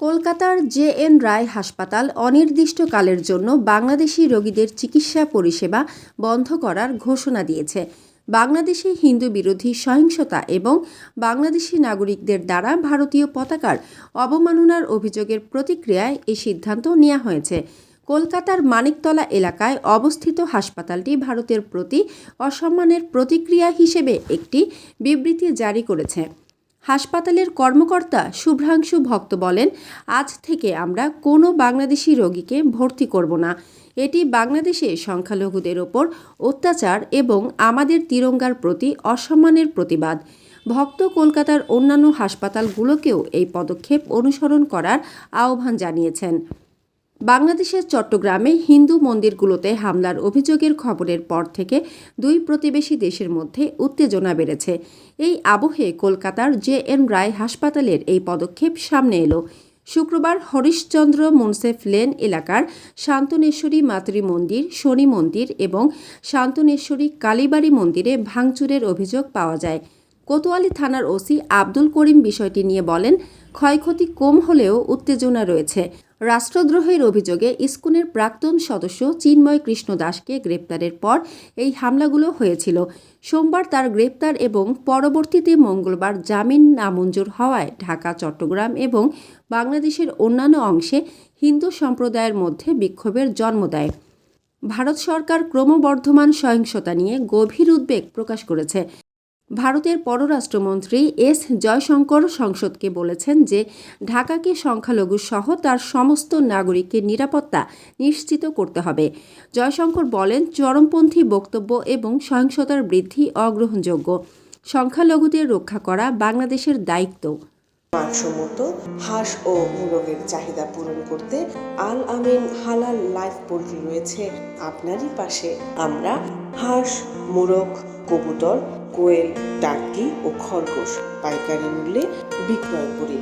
কলকাতার J N রায় হাসপাতাল অনির্দিষ্টকালের জন্য বাংলাদেশি রোগীদের চিকিৎসা পরিষেবা বন্ধ করার ঘোষণা দিয়েছে। বাংলাদেশে হিন্দু বিরোধী সহিংসতা এবং বাংলাদেশি নাগরিকদের দ্বারা ভারতীয় পতাকার অবমাননার অভিযোগের প্রতিক্রিয়ায় এই সিদ্ধান্ত নেওয়া হয়েছে। কলকাতার মানিকতলা এলাকায় অবস্থিত হাসপাতালটি ভারতের প্রতি অসম্মানের প্রতিক্রিয়া হিসেবে একটি বিবৃতি জারি করেছে। হাসপাতালের কর্মকর্তা শুভ্রাংশু ভক্ত বলেন, আজ থেকে আমরা কোনো বাংলাদেশি রোগীকে ভর্তি করব না। এটি বাংলাদেশে সংখ্যালঘুদের ওপর অত্যাচার এবং আমাদের তিরঙ্গার প্রতি অসম্মানের প্রতিবাদ। ভক্ত কলকাতার অন্যান্য হাসপাতালগুলোকেও এই পদক্ষেপ অনুসরণ করার আহ্বান জানিয়েছেন। বাংলাদেশের চট্টগ্রামে হিন্দু মন্দিরগুলোতে হামলার অভিযোগের খবরের পর থেকে দুই প্রতিবেশী দেশের মধ্যে উত্তেজনা বেড়েছে। এই আবহে কলকাতার জে এন রায় হাসপাতালের এই পদক্ষেপ সামনে এলো। শুক্রবার হরিশচন্দ্র মুন্সেফ লেন এলাকার শান্তনেশ্বরী মাতৃ মন্দির শনি মন্দির এবং শান্তনেশ্বরী কালীবাড়ি মন্দিরে ভাঙচুরের অভিযোগ পাওয়া যায়। কোতোয়ালি থানার ওসি আব্দুল করিম বিষয়টি নিয়ে বলেন, ক্ষয়ক্ষতি কম হলেও উত্তেজনা রয়েছে। রাষ্ট্রদ্রোহের অভিযোগে ইস্কুনের প্রাক্তন সদস্য চিন্ময় কৃষ্ণ দাসকে গ্রেপ্তারের পর এই হামলাগুলো হয়েছিল। সোমবার তার গ্রেপ্তার এবং পরবর্তীতে মঙ্গলবার জামিন নামঞ্জুর হওয়ায় ঢাকা, চট্টগ্রাম এবং বাংলাদেশের অন্যান্য অংশে হিন্দু সম্প্রদায়ের মধ্যে বিক্ষোভের জন্ম দেয়। ভারত সরকার ক্রমবর্ধমান সহিংসতা নিয়ে গভীর উদ্বেগ প্রকাশ করেছে। ভারতের পররাষ্ট্রমন্ত্রী এস. জয়শঙ্কর সংসদকে বলেছেন যে ঢাকাকে সংখ্যালঘু সহ তার সমস্ত নাগরিককে নিরাপত্তা নিশ্চিত করতে হবে। জয়শঙ্কর বলেন, চরমপন্থী বক্তব্য এবং সহিংসতার বৃদ্ধি অগ্রহণযোগ্য। সংখ্যালঘুদের রক্ষা করা বাংলাদেশের দায়িত্ব। মানসম্মত, হাঁস ও মোরগের চাহিদা পূরণ করতে আল আমিন হালাল লাইফ পোল্ট্রি রয়েছে। আপনারই পাশে আমরা হাঁস, মোরগ, কবুতর কোয়েল টার্কি ও খরগোশ। পাইকারি মূল্যে বিক্রয় করি